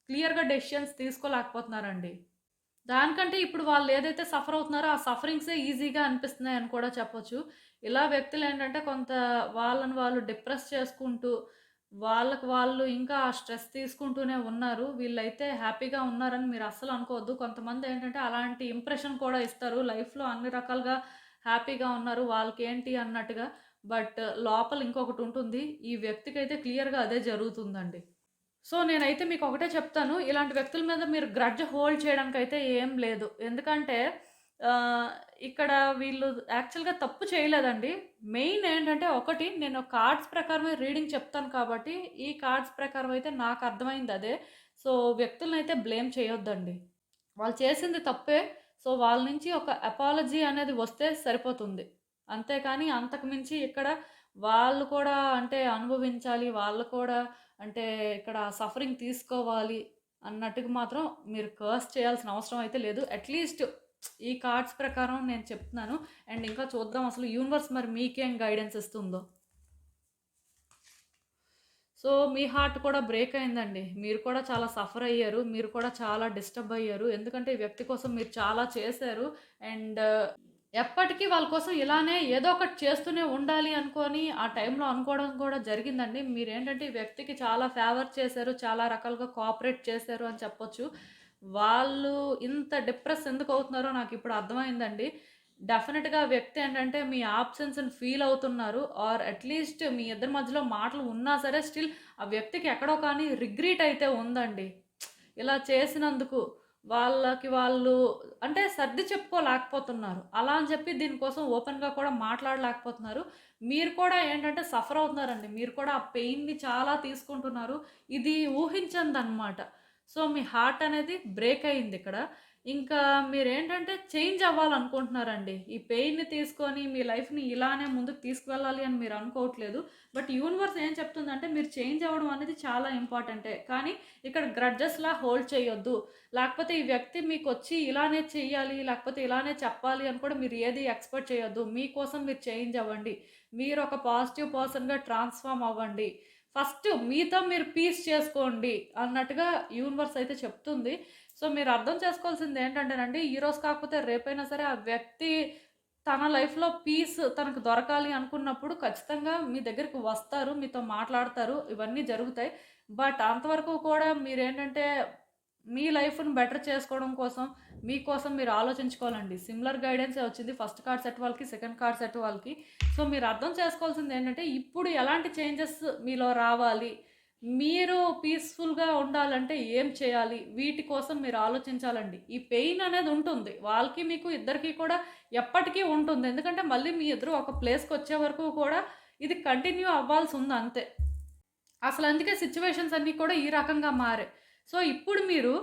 క్లియర్‌గా డెసిషన్స్ తీసుకోలేకపోతున్నారండి. దానికంటే ఇప్పుడు వాళ్ళు ఏదైతే సఫర్ అవుతున్నారో ఆ సఫరింగ్సే ఈజీగా అనిపిస్తున్నాయని కూడా చెప్పొచ్చు. ఇలా వ్యక్తులు ఏంటంటే కొంత వాళ్ళని వాళ్ళు డిప్రెస్ చేసుకుంటూ, వాళ్ళకు వాళ్ళు ఇంకా స్ట్రెస్ తీసుకుంటూనే ఉన్నారు. వీళ్ళైతే హ్యాపీగా ఉన్నారని మీరు అస్సలు అనుకోవద్దు. కొంతమంది ఏంటంటే అలాంటి ఇంప్రెషన్ కూడా ఇస్తారు. లైఫ్‌లో అన్ని రకాలుగా హ్యాపీగా ఉన్నారు. వాళ్ళకేంటి అన్నట్టుగా. బట్ లోపల ఇంకొకటి ఉంటుంది ఈ వ్యక్తికి అయితే క్లియర్‌గా అదే జరుగుతుందండి. సో, నేనైతే మీకు ఒకటే చెప్తాను. ఇలాంటి వ్యక్తుల మీద మీరు గ్రడ్జ్ హోల్డ్ చేయడానికి అయితే ఏం లేదు. ఎందుకంటే ఇక్కడ వీళ్ళు యాక్చువల్‌గా తప్పు చేయలేదండి. మెయిన్ ఏంటంటే ఒకటి నేను కార్డ్స్ ప్రకారమే రీడింగ్ చెప్తాను కాబట్టి, ఈ కార్డ్స్ ప్రకారం అయితే నాకు అర్థమైంది అదే. సో, వ్యక్తులనైతే బ్లేమ్ చేయొద్దండి. వాళ్ళు చేసింది తప్పే. సో, వాళ్ళ నుంచి ఒక అపాలజీ అనేది వస్తే సరిపోతుంది. అంతేకానీ అంతకుమించి ఇక్కడ వాళ్ళు కూడా అంటే అనుభవించాలి. వాళ్ళు కూడా అంటే ఇక్కడ సఫరింగ్ తీసుకోవాలి అన్నట్టుగా మాత్రం మీరు కర్స్ చేయాల్సిన అవసరం అయితే లేదు. అట్‌లీస్ట్ ఈ కార్డ్స్ ప్రకారం నేను చెప్తున్నాను. అండ్ ఇంకా చూద్దాం అసలు యూనివర్స్ మరి మీకేం గైడెన్స్ ఇస్తుందో. సో, మీ హార్ట్ కూడా బ్రేక్ అయిందండి. మీరు కూడా చాలా సఫర్ అయ్యారు. మీరు కూడా చాలా డిస్టర్బ్ అయ్యారు. ఎందుకంటే ఈ వ్యక్తి కోసం మీరు చాలా చేశారు. అండ్ uh, ఎప్పటికీ వాళ్ళ కోసం ఇలానే ఏదో ఒకటి చేస్తూనే ఉండాలి అనుకొని ఆ టైంలో అనుకోవడం కూడా జరిగిందండి. మీరేంటంటే ఈ వ్యక్తికి చాలా ఫేవర్ చేశారు. చాలా రకాలుగా కోఆపరేట్ చేశారు అని చెప్పొచ్చు. వాళ్ళు ఇంత డిప్రెస్ ఎందుకు అవుతున్నారో నాకు ఇప్పుడు అర్థమైందండి. డెఫినెట్గా వ్యక్తి ఏంటంటే మీ ఆబ్సెన్స్‌ని ఫీల్ అవుతున్నారు. ఆర్ అట్‌లీస్ట్ మీ ఇద్దరి మధ్యలో మాటలు ఉన్నా సరే స్టిల్ ఆ వ్యక్తికి ఎక్కడో కానీ రిగ్రీట్ అయితే ఉందండి. ఇలా చేసినందుకు వాళ్ళకి వాళ్ళు అంటే సర్ది చెప్పుకోలేకపోతున్నారు. అలా అని చెప్పి దీనికోసం ఓపెన్‌గా కూడా మాట్లాడలేకపోతున్నారు. మీరు కూడా ఏంటంటే సఫర్ అవుతున్నారండి. మీరు కూడా ఆ పెయిన్‌ని చాలా తీసుకుంటున్నారు. ఇది ఊహించనిదనమాట. సో, మీ హార్ట్ అనేది బ్రేక్ అయింది ఇక్కడ ఇంకా మీరేంటంటే చేంజ్ అవ్వాలనుకుంటున్నారండి. ఈ పెయిన్‌ని తీసుకొని మీ లైఫ్‌ని ఇలానే ముందుకు తీసుకువెళ్ళాలి అని మీరు అనుకోవట్లేదు. బట్ యూనివర్స్ ఏం చెప్తుందంటే మీరు చేంజ్ అవ్వడం అనేది చాలా ఇంపార్టెంటే. కానీ ఇక్కడ గ్రడ్జెస్‌లా హోల్డ్ చేయొద్దు. లేకపోతే ఈ వ్యక్తి మీకు వచ్చి ఇలానే చేయాలి లేకపోతే ఇలానే చెప్పాలి అని కూడా మీరు ఏది ఎక్స్‌పెక్ట్ చేయొద్దు. మీకోసం మీరు చేంజ్ అవ్వండి. మీరు ఒక పాజిటివ్ పర్సన్‌గా ట్రాన్స్‌ఫార్మ్ అవ్వండి. ఫస్ట్ మీతో మీరు పీస్ చేసుకోండి అన్నట్టుగా యూనివర్స్ అయితే చెప్తుంది. సో, మీరు అర్థం చేసుకోవాల్సింది ఏంటంటేనండి ఈరోజు కాకపోతే రేపైనా సరే ఆ వ్యక్తి తన లైఫ్‌లో పీస్ తనకు దొరకాలి అనుకున్నప్పుడు ఖచ్చితంగా మీ దగ్గరికి వస్తారు. మీతో మాట్లాడతారు. ఇవన్నీ జరుగుతాయి. బట్ అంతవరకు కూడా మీరేంటంటే మీ లైఫ్‌ని బెటర్ చేసుకోవడం కోసం, మీకోసం మీరు ఆలోచించుకోవాలండి. సిమిలర్ గైడెన్సే వచ్చింది. ఫస్ట్ కార్డ్ సెట్ వాళ్ళకి, సెకండ్ కార్డ్ సెట్ వాళ్ళకి. సో, మీరు అర్థం చేసుకోవాల్సింది ఏంటంటే ఇప్పుడు ఎలాంటి చేంజెస్ మీలో రావాలి? మీరు పీస్‌ఫుల్‌గా ఉండాలంటే ఏం చేయాలి? వీటి కోసం మీరు ఆలోచించాలండి. ఈ పెయిన్ అనేది ఉంటుంది. వాళ్ళకి మీకు ఇద్దరికీ కూడా ఎప్పటికీ ఉంటుంది. ఎందుకంటే మళ్ళీ మీ ఇద్దరు ఒక ప్లేస్‌కొచ్చే వరకు కూడా ఇది కంటిన్యూ అవ్వాల్సి ఉంది అంతే. అసలు అందుకే సిచ్యువేషన్స్ అన్నీ కూడా ఈ రకంగా మారే సో, ఇప్పుడు మీరు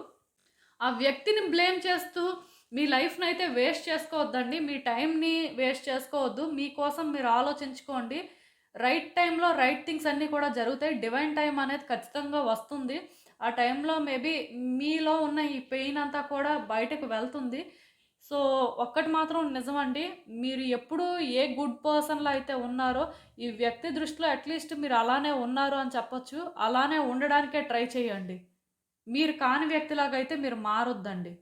ఆ వ్యక్తిని బ్లేమ్ చేస్తూ మీ లైఫ్ని అయితే వేస్ట్ చేసుకోవద్దండి. మీ టైంని వేస్ట్ చేసుకోవద్దు. మీకోసం మీరు ఆలోచించుకోండి. రైట్ టైంలో రైట్ థింగ్స్ అన్నీ కూడా జరుగుతాయి. డివైన్ టైం అనేది ఖచ్చితంగా వస్తుంది. ఆ టైంలో మేబీ మీలో ఉన్న ఈ పెయిన్ అంతా కూడా బయటకు వెళ్తుంది. సో, ఒక్కటి మాత్రం నిజమండి. మీరు ఎప్పుడు ఏ గుడ్ పర్సన్‌లో అయితే ఉన్నారో, ఈ వ్యక్తి దృష్టిలో అట్‌లీస్ట్ మీరు అలానే ఉన్నారు అని చెప్పొచ్చు. అలానే ఉండడానికే ట్రై చేయండి. మీరు కాని వ్యక్తిలాగా అయితే మీరు మారొద్దండి.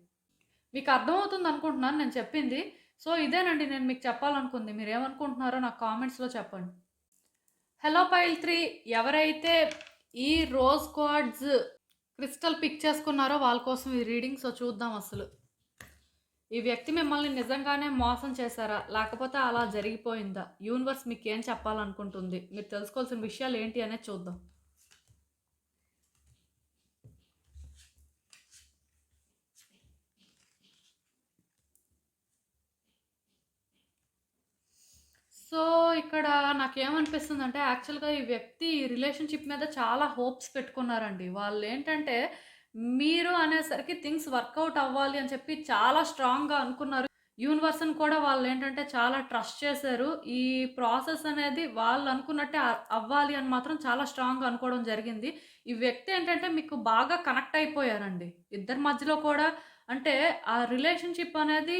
మీకు అర్థమవుతుంది అనుకుంటున్నాను నేను చెప్పింది. సో, ఇదేనండి నేను మీకు చెప్పాలనుకుంది. మీరు ఏమనుకుంటున్నారో నాకు కామెంట్స్‌లో చెప్పండి. హలో పైల్ త్రీ ఎవరైతే ఈ రోజ్ క్వాడ్స్ క్రిస్టల్ పిక్ చేసుకున్నారో వాళ్ళ కోసం ఈ రీడింగ్. సో, చూద్దాం అసలు. ఈ వ్యక్తి మిమ్మల్ని నిజంగానే మోసం చేశారా? లేకపోతే అలా జరిగిపోయిందా? యూనివర్స్ మీకు ఏం చెప్పాలనుకుంటుంది? మీరు తెలుసుకోవాల్సిన విషయాలు ఏంటి అనేది చూద్దాం. ఇక్కడ నాకేమనిపిస్తుంది అంటే యాక్చువల్‌గా ఈ వ్యక్తి ఈ రిలేషన్‌షిప్ మీద చాలా హోప్స్ పెట్టుకున్నారండి. వాళ్ళు ఏంటంటే మీరు అనేసరికి థింగ్స్ వర్కౌట్ అవ్వాలి అని చెప్పి చాలా స్ట్రాంగ్‌గా అనుకున్నారు. యూనివర్స్‌ని కూడా వాళ్ళు ఏంటంటే చాలా ట్రస్ట్ చేశారు. ఈ ప్రాసెస్ అనేది వాళ్ళు అనుకున్నట్టే అవ్వాలి అని మాత్రం చాలా స్ట్రాంగ్‌గా అనుకోవడం జరిగింది. ఈ వ్యక్తి ఏంటంటే మీకు బాగా కనెక్ట్ అయిపోయారండి. ఇద్దరి మధ్యలో కూడా అంటే ఆ రిలేషన్‌షిప్ అనేది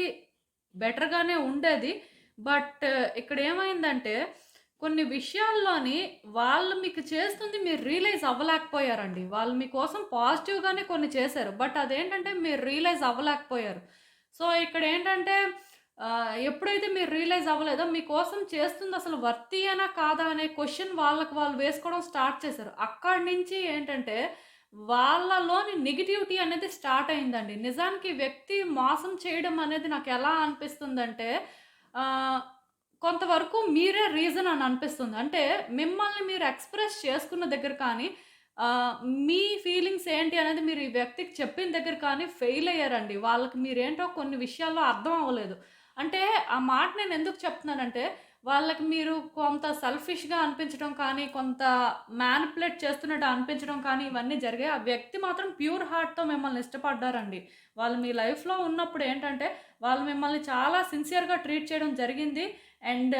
బెటర్‌గానే ఉండేది. బట్ ఇక్కడ ఏమైందంటే కొన్ని విషయాల్లోని వాళ్ళు మీకు చేస్తుంది మీరు రియలైజ్ అవ్వలేకపోయారండి. వాళ్ళు మీకోసం పాజిటివ్‌గానే కొన్ని చేశారు. బట్ అదేంటంటే మీరు రియలైజ్ అవ్వలేకపోయారు. సో, ఇక్కడ ఏంటంటే ఎప్పుడైతే మీరు రియలైజ్ అవ్వలేదో మీకోసం చేస్తుంది అసలు వర్తీయేనా కాదా అనే క్వశ్చన్ వాళ్ళకి వాళ్ళు వేసుకోవడం స్టార్ట్ చేశారు. అక్కడి నుంచి ఏంటంటే వాళ్ళలోని నెగటివిటీ అనేది స్టార్ట్ అయిందండి. నిజానికి వ్యక్తి మోసం చేయడం అనేది నాకు ఎలా అనిపిస్తుందంటే కొంతవరకు మీరే రీజన్ అని అనిపిస్తుంది. అంటే మిమ్మల్ని మీరు ఎక్స్‌ప్రెస్ చేసుకున్న దగ్గర కానీ మీ ఫీలింగ్స్ ఏంటి అనేది మీరు ఈ వ్యక్తికి చెప్పిన దగ్గర కానీ ఫెయిల్ అయ్యారండి. వాళ్ళకి మీరేంటో కొన్ని విషయాల్లో అర్థం అవ్వలేదు. అంటే ఆ మాట నేను ఎందుకు చెప్తున్నానంటే వాళ్ళకి మీరు కొంత సెల్ఫిష్‌గా అనిపించడం కానీ, కొంత మ్యానిపులేట్ చేస్తున్నట్టు అనిపించడం కానీ ఇవన్నీ జరిగాయి. ఆ వ్యక్తి మాత్రం ప్యూర్ హార్ట్‌తో మిమ్మల్ని ఇష్టపడ్డారండి. వాళ్ళు మీ లైఫ్‌లో ఉన్నప్పుడు ఏంటంటే వాళ్ళు మిమ్మల్ని చాలా సిన్సియర్‌గా ట్రీట్ చేయడం జరిగింది. అండ్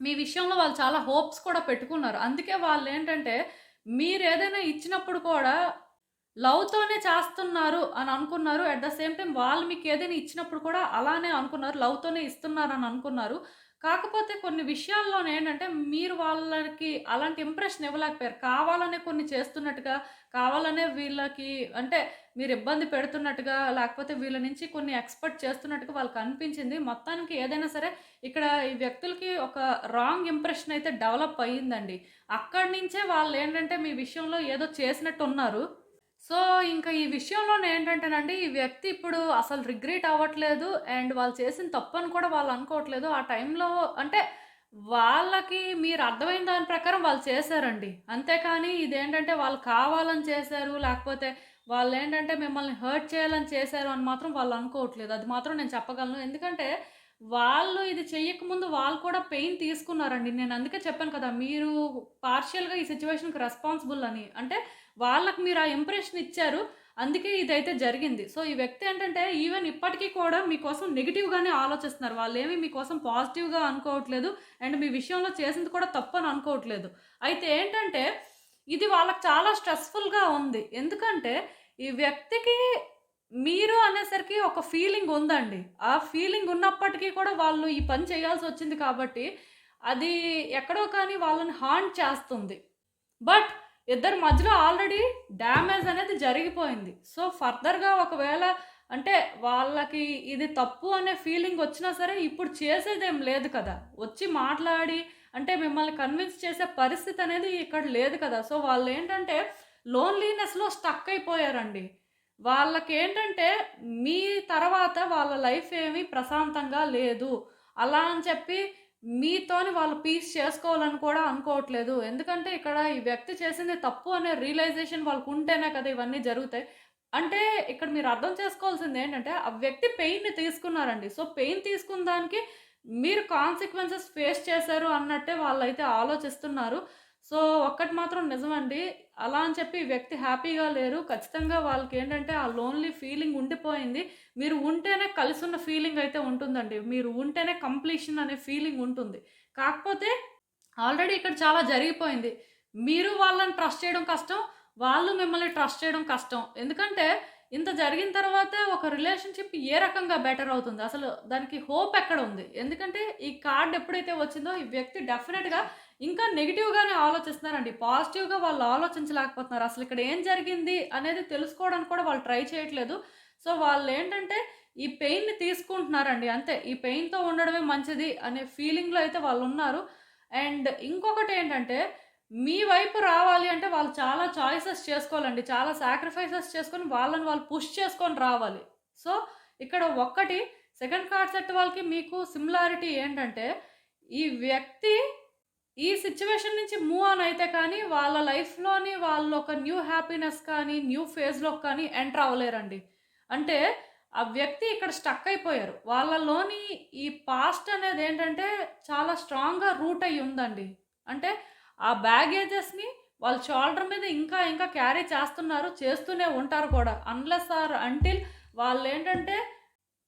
మీ విషయంలో వాళ్ళు చాలా హోప్స్ కూడా పెట్టుకున్నారు. అందుకే వాళ్ళు ఏంటంటే మీరు ఏదైనా ఇచ్చినప్పుడు కూడా లవ్‌తోనే చేస్తున్నారు అని అనుకున్నారు. అట్ ద సేమ్ టైం వాళ్ళు మీకు ఏదైనా ఇచ్చినప్పుడు కూడా అలానే అనుకున్నారు. లవ్‌తోనే ఇస్తున్నారు అని అనుకున్నారు. కాకపోతే కొన్ని విషయాల్లోనేంటంటే మీరు వాళ్ళకి అలాంటి ఇంప్రెషన్ ఇవ్వలేకపోయారు. కావాలనే కొన్ని చేస్తున్నట్టుగా, కావాలనే వీళ్ళకి అంటే మీరు ఇబ్బంది పెడుతున్నట్టుగా, లేకపోతే వీళ్ళ నుంచి కొన్ని ఎక్స్‌పెక్ట్ చేస్తున్నట్టుగా వాళ్ళకి అనిపించింది మొత్తానికి ఏదైనా సరే ఇక్కడ ఈ వ్యక్తులకి ఒక రాంగ్ ఇంప్రెషన్ అయితే డెవలప్ అయ్యిందండి. అక్కడి నుంచే వాళ్ళు ఏంటంటే మీ విషయంలో ఏదో చేసినట్టు ఉన్నారు సో, ఇంకా ఈ విషయంలోనేంటంటేనండి ఈ వ్యక్తి ఇప్పుడు అసలు రిగ్రెట్ అవ్వట్లేదు. అండ్ వాళ్ళు చేసిన తప్పని కూడా వాళ్ళు అనుకోవట్లేదు. ఆ టైంలో అంటే వాళ్ళకి మీరు అర్థమైన దాని ప్రకారం వాళ్ళు చేశారండి. అంతేకానీ ఇదేంటంటే వాళ్ళు కావాలని చేశారు. లేకపోతే వాళ్ళు ఏంటంటే మిమ్మల్ని హర్ట్ చేయాలని చేశారు అని మాత్రం వాళ్ళు అనుకోవట్లేదు. అది మాత్రం నేను చెప్పగలను. ఎందుకంటే వాళ్ళు ఇది చేయకముందు వాళ్ళు కూడా పెయిన్ తీసుకున్నారండి. నేను అందుకే చెప్పాను కదా! మీరు పార్షియల్‌గా ఈ సిచ్యువేషన్కి రెస్పాన్సిబుల్ అని. అంటే వాళ్ళకి మీరు ఆ ఇంప్రెషన్ ఇచ్చారు. అందుకే ఇదైతే జరిగింది. సో, ఈ వ్యక్తి ఏంటంటే ఈవెన్ ఇప్పటికీ కూడా మీకోసం నెగిటివ్గానే ఆలోచిస్తున్నారు. వాళ్ళు ఏమి మీకోసం పాజిటివ్‌గా అనుకోవట్లేదు. అండ్ మీ విషయంలో చేసింది కూడా తప్పని అనుకోవట్లేదు. అయితే ఏంటంటే ఇది వాళ్ళకి చాలా స్ట్రెస్‌ఫుల్‌గా ఉంది. ఎందుకంటే ఈ వ్యక్తికి మీరు అనేసరికి ఒక ఫీలింగ్ ఉందండి. ఆ ఫీలింగ్ ఉన్నప్పటికీ కూడా వాళ్ళు ఈ పని చేయాల్సి వచ్చింది కాబట్టి అది ఎక్కడో కానీ వాళ్ళని హాంట్ చేస్తుంది. బట్ ఇద్దరి మధ్యలో ఆల్రెడీ డ్యామేజ్ అనేది జరిగిపోయింది. సో, ఫర్దర్‌గా ఒకవేళ అంటే వాళ్ళకి ఇది తప్పు అనే ఫీలింగ్ వచ్చినా సరే ఇప్పుడు చేసేదేం లేదు కదా! వచ్చి మాట్లాడి అంటే మిమ్మల్ని కన్విన్స్ చేసే పరిస్థితి అనేది ఇక్కడ లేదు కదా! సో, వాళ్ళు ఏంటంటే లోన్‌లీనెస్‌లో స్టక్ అయిపోయారండి. వాళ్ళకి ఏంటంటే మీ తర్వాత వాళ్ళ లైఫ్ ఏమీ ప్రశాంతంగా లేదు. అలా అని చెప్పి మీతోని వాళ్ళు పీస్ చేసుకోవాలని కూడా అనుకోవట్లేదు. ఎందుకంటే ఇక్కడ ఈ వ్యక్తి చేసింది తప్పు అనే రియలైజేషన్ వాళ్ళకు ఉంటేనే కదా ఇవన్నీ జరుగుతాయి. అంటే ఇక్కడ మీరు అర్థం చేసుకోవాల్సింది ఏంటంటే ఆ వ్యక్తి పెయిన్‌ని తీసుకున్నారండి. సో, పెయిన్ తీసుకున్న దానికి మీరు కాన్సిక్వెన్సెస్ ఫేస్ చేశారు అన్నట్టే వాళ్ళైతే ఆలోచిస్తున్నారు. సో, ఒక్కటి మాత్రం నిజమండి. అలా అని చెప్పి వ్యక్తి హ్యాపీగా లేరు. ఖచ్చితంగా వాళ్ళకేంటంటే ఆ లోన్‌లీ ఫీలింగ్ ఉండిపోయింది. మీరు ఉంటేనే కలిసి ఉన్న ఫీలింగ్ అయితే ఉంటుందండి. మీరు ఉంటేనే కంప్లీషన్ అనే ఫీలింగ్ ఉంటుంది. కాకపోతే ఆల్రెడీ ఇక్కడ చాలా జరిగిపోయింది. మీరు వాళ్ళని ట్రస్ట్ చేయడం కష్టం. వాళ్ళు మిమ్మల్ని ట్రస్ట్ చేయడం కష్టం. ఎందుకంటే ఇంత జరిగిన తర్వాత ఒక రిలేషన్‌షిప్ ఏ రకంగా బెటర్ అవుతుంది? అసలు దానికి హోప్ ఎక్కడ ఉంది? ఎందుకంటే ఈ కార్డ్ ఎప్పుడైతే వచ్చిందో ఈ వ్యక్తి డెఫినెట్గా ఇంకా నెగిటివ్గానే ఆలోచిస్తున్నారండి. పాజిటివ్‌గా వాళ్ళు ఆలోచించలేకపోతున్నారు. అసలు ఇక్కడ ఏం జరిగింది అనేది తెలుసుకోవడానికి కూడా వాళ్ళు ట్రై చేయట్లేదు. సో వాళ్ళు ఏంటంటే ఈ పెయిన్‌ని తీసుకుంటున్నారండి అంతే. ఈ పెయిన్‌తో ఉండడమే మంచిది అనే ఫీలింగ్‌లో అయితే వాళ్ళు ఉన్నారు అండ్ ఇంకొకటి ఏంటంటే మీ వైపు రావాలి అంటే వాళ్ళు చాలా చాయిసెస్ చేసుకోవాలండి. చాలా సాక్రిఫైసెస్ చేసుకొని వాళ్ళని వాళ్ళు పుష్ చేసుకొని రావాలి. సో ఇక్కడ ఒక్కటి సెకండ్ కార్డ్ సెట్ వాళ్ళకి మీకు సిమిలారిటీ ఏంటంటే ఈ వ్యక్తి ఈ సిచ్యువేషన్ నుంచి మూవ్ ఆన్ అయితే కానీ వాళ్ళ లైఫ్‌లోని వాళ్ళు ఒక న్యూ హ్యాపీనెస్ కానీ, న్యూ ఫేజ్‌లోకి కానీ ఎంటర్ అవ్వలేరండి. అంటే ఆ వ్యక్తి ఇక్కడ స్టక్ అయిపోయారు. వాళ్ళలోని ఈ పాస్ట్ అనేది ఏంటంటే చాలా స్ట్రాంగ్‌గా రూట్ అయ్యి ఉందండి. అంటే ఆ బ్యాగేజెస్‌ని వాళ్ళ షోల్డర్ మీద ఇంకా ఇంకా క్యారీ చేస్తున్నారు. చేస్తూనే ఉంటారు కూడా. అన్‌లెస్ ఆర్ అంటిల్ వాళ్ళు ఏంటంటే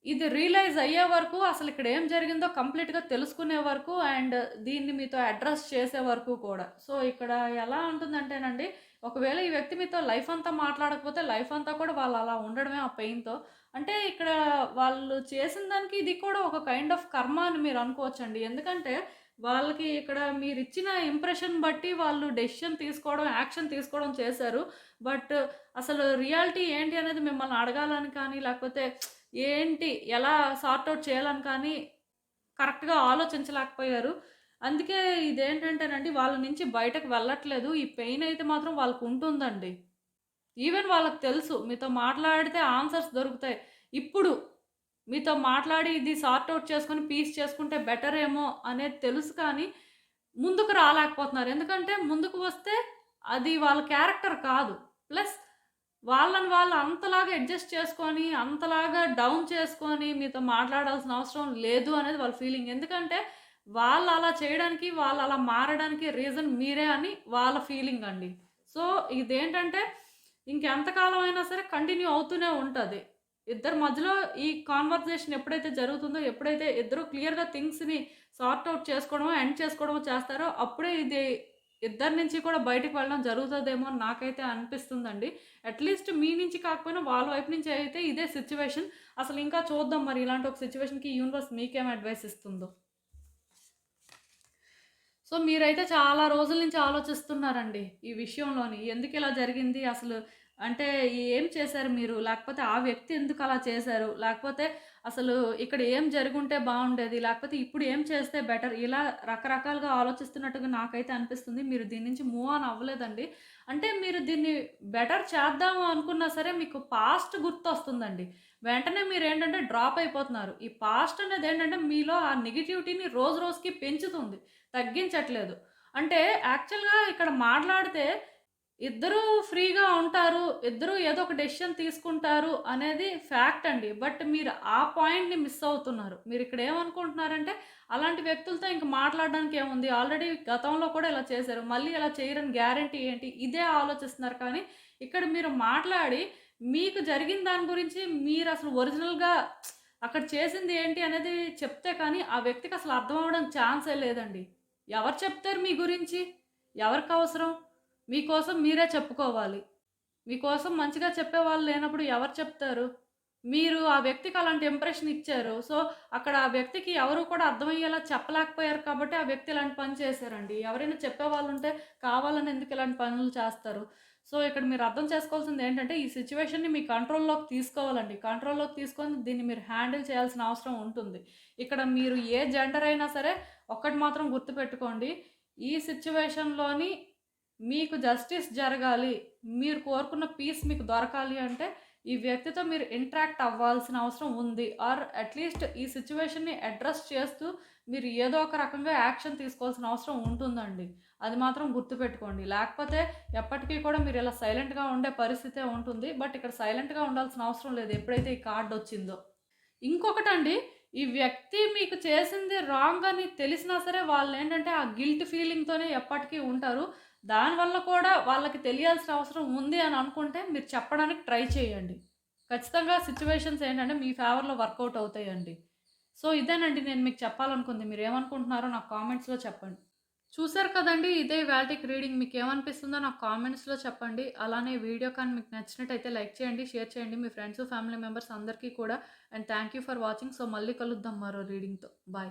ఇది రియలైజ్ అయ్యే వరకు అసలు ఇక్కడ ఏం జరిగిందో కంప్లీట్‌గా తెలుసుకునే వరకు అండ్ దీన్ని మీతో అడ్రస్ చేసే వరకు కూడా. సో ఇక్కడ ఎలా ఉంటుందంటేనండి ఒకవేళ ఈ వ్యక్తి మీతో లైఫ్ అంతా మాట్లాడకపోతే లైఫ్ అంతా కూడా వాళ్ళు అలా ఉండడమే ఆ పెయిన్‌తో. అంటే ఇక్కడ వాళ్ళు చేసిన దానికి ఇది కూడా ఒక కైండ్ ఆఫ్ కర్మ అని మీరు అనుకోవచ్చండి. ఎందుకంటే వాళ్ళకి ఇక్కడ మీరిచ్చిన ఇంప్రెషన్ బట్టి వాళ్ళు డెసిషన్ తీసుకోవడం, యాక్షన్ తీసుకోవడం చేశారు. బట్ అసలు రియాలిటీ ఏంటి అనేది మిమ్మల్ని అడగాలని కానీ, లేకపోతే ఏంటి ఎలా సార్ట్ అవుట్ చేయాలని కానీ కరెక్ట్‌గా ఆలోచించలేకపోయారు. అందుకే ఇదేంటంటేనండి వాళ్ళ నుంచి బయటకు వెళ్ళట్లేదు. ఈ పెయిన్ అయితే మాత్రం వాళ్ళకు ఉంటుందండి ఈవెన్ వాళ్ళకి తెలుసు మీతో మాట్లాడితే ఆన్సర్స్ దొరుకుతాయి. ఇప్పుడు మీతో మాట్లాడి ఇది సార్ట్ అవుట్ చేసుకొని పీస్ చేసుకుంటే బెటర్ ఏమో అనేది తెలుసు కానీ ముందుకు రాలేకపోతున్నారు. ఎందుకంటే ముందుకు వస్తే అది వాళ్ళ క్యారెక్టర్ కాదు. ప్లస్ వాళ్ళని వాళ్ళు అంతలాగా అడ్జస్ట్ చేసుకొని, అంతలాగా డౌన్ చేసుకొని మీతో మాట్లాడాల్సిన అవసరం లేదు అనేది వాళ్ళ ఫీలింగ్. ఎందుకంటే వాళ్ళు అలా చేయడానికి, వాళ్ళు అలా మారడానికి రీజన్ మీరే అని వాళ్ళ ఫీలింగ్ అండి. సో ఇదేంటంటే ఇంకెంతకాలం అయినా సరే కంటిన్యూ అవుతూనే ఉంటుంది ఇద్దరి మధ్యలో ఈ కాన్వర్జేషన్ ఎప్పుడైతే జరుగుతుందో, ఎప్పుడైతే ఇద్దరు క్లియర్‌గా థింగ్స్‌ని సార్ట్ అవుట్ చేసుకోవడమో, ఎండ్ చేసుకోవడమో చేస్తారో అప్పుడే ఇది ఇద్దరి నుంచి కూడా బయటికి వెళ్ళడం జరుగుతుందేమో అని నాకైతే అనిపిస్తుందండి. అట్‌లీస్ట్ మీ నుంచి కాకపోయినా వాళ్ళ వైపు నుంచి అయితే ఇదే సిచ్యువేషన్ అసలు ఇంకా చూద్దాం మరి ఇలాంటి ఒక సిచ్యువేషన్కి యూనివర్స్ మీకేం అడ్వైస్ ఇస్తుందో. సో మీరైతే చాలా రోజుల నుంచి ఆలోచిస్తున్నారండి ఈ విషయంలోని. ఎందుకు ఇలా జరిగింది? అసలు అంటే ఏం చేశారు మీరు? లేకపోతే ఆ వ్యక్తి ఎందుకు అలా చేశారు? లేకపోతే అసలు ఇక్కడ ఏం జరుగుంటే బాగుండేది లేకపోతే ఇప్పుడు ఏం చేస్తే బెటర్? ఇలా రకరకాలుగా ఆలోచిస్తున్నట్టుగా నాకైతే అనిపిస్తుంది. మీరు దీని నుంచి మూవ్ ఆన్ అవ్వలేదండి. అంటే మీరు దీన్ని బెటర్ చేద్దాము అనుకున్నా సరే మీకు పాస్ట్ గుర్తొస్తుందండి. వెంటనే మీరేంటంటే డ్రాప్ అయిపోతున్నారు. ఈ పాస్ట్ అనేది ఏంటంటే మీలో ఆ నెగటివిటీని రోజు రోజుకి పెంచుతుంది. తగ్గించట్లేదు. అంటే యాక్చువల్‌గా ఇక్కడ మాట్లాడితే ఇద్దరూ ఫ్రీగా ఉంటారు. ఇద్దరూ ఏదో ఒక డెసిషన్ తీసుకుంటారు అనేది ఫ్యాక్ట్ అండి. బట్ మీరు ఆ పాయింట్‌ని మిస్ అవుతున్నారు. మీరు ఇక్కడ ఏమనుకుంటున్నారంటే అలాంటి వ్యక్తులతో ఇంక మాట్లాడడానికి ఏముంది? ఆల్రెడీ గతంలో కూడా ఇలా చేశారు. మళ్ళీ ఇలా చేయరని గ్యారంటీ ఏంటి? ఇదే ఆలోచిస్తున్నారు కానీ ఇక్కడ మీరు మాట్లాడి మీకు జరిగిన దాని గురించి మీరు అసలు ఒరిజినల్‌గా అక్కడ చేసింది ఏంటి అనేది చెప్తే కానీ ఆ వ్యక్తికి అసలు అర్థం అవ్వడానికి ఛాన్సే లేదండి. ఎవరు చెప్తారు మీ గురించి? ఎవరికి అవసరం మీకోసం మీరే చెప్పుకోవాలి. మీకోసం మంచిగా చెప్పేవాళ్ళు లేనప్పుడు ఎవరు చెప్తారు? మీరు ఆ వ్యక్తికి అలాంటి ఇంప్రెషన్ ఇచ్చారు. సో, అక్కడ ఆ వ్యక్తికి ఎవరు కూడా అర్థమయ్యేలా చెప్పలేకపోయారు కాబట్టి ఆ వ్యక్తి ఇలాంటి పని చేశారండి. ఎవరైనా చెప్పేవాళ్ళుంటే కావాలని ఎందుకు ఇలాంటి పనులు చేస్తారు? సో, ఇక్కడ మీరు అర్థం చేసుకోవాల్సింది ఏంటంటే ఈ సిచ్యువేషన్ని మీ కంట్రోల్‌లోకి తీసుకోవాలండి. కంట్రోల్‌లోకి తీసుకొని దీన్ని మీరు హ్యాండిల్ చేయాల్సిన అవసరం ఉంటుంది. ఇక్కడ మీరు ఏ జెండర్ అయినా సరే ఒక్కటి మాత్రం గుర్తుపెట్టుకోండి. ఈ సిచ్యువేషన్లోని మీకు జస్టిస్ జరగాలి. మీరు కోరుకున్న పీస్ మీకు దొరకాలి అంటే ఈ వ్యక్తితో మీరు ఇంటరాక్ట్ అవ్వాల్సిన అవసరం ఉంది. ఆర్ అట్‌లీస్ట్ ఈ సిచ్యువేషన్ని అడ్రస్ చేస్తూ మీరు ఏదో ఒక రకంగా యాక్షన్ తీసుకోవాల్సిన అవసరం ఉంటుందండి. అది మాత్రం గుర్తుపెట్టుకోండి. లేకపోతే ఎప్పటికీ కూడా మీరు ఇలా సైలెంట్‌గా ఉండే పరిస్థితే ఉంటుంది. బట్ ఇక్కడ సైలెంట్‌గా ఉండాల్సిన అవసరం లేదు. ఎప్పుడైతే ఈ కార్డు వచ్చిందో. ఇంకొకటండి ఈ వ్యక్తి మీకు చేసింది రాంగ్ అని తెలిసినా సరే వాళ్ళు ఏంటంటే ఆ గిల్ట్ ఫీలింగ్‌తోనే ఎప్పటికీ ఉంటారు. దానివల్ల కూడా వాళ్ళకి తెలియాల్సిన అవసరం ఉంది అని అనుకుంటే మీరు చెప్పడానికి ట్రై చేయండి. ఖచ్చితంగా సిచ్యువేషన్స్ ఏంటంటే మీ ఫేవర్‌లో వర్కౌట్ అవుతాయండి. సో, ఇదేనండి నేను మీకు చెప్పాలనుకుంది. మీరు ఏమనుకుంటున్నారో నాకు కామెంట్స్‌లో చెప్పండి. చూసారు కదండి ఇదే ఇవాల్టికి రీడింగ్. మీకు ఏమనిపిస్తుందో నాకు కామెంట్స్‌లో చెప్పండి. అలానే వీడియో కానీ మీకు నచ్చినట్టయితే లైక్ చేయండి, షేర్ చేయండి మీ ఫ్రెండ్స్, ఫ్యామిలీ మెంబర్స్ అందరికీ కూడా. And thank you for watching. So, మళ్ళీ కలుద్దాం మరో రీడింగ్‌తో. బాయ్.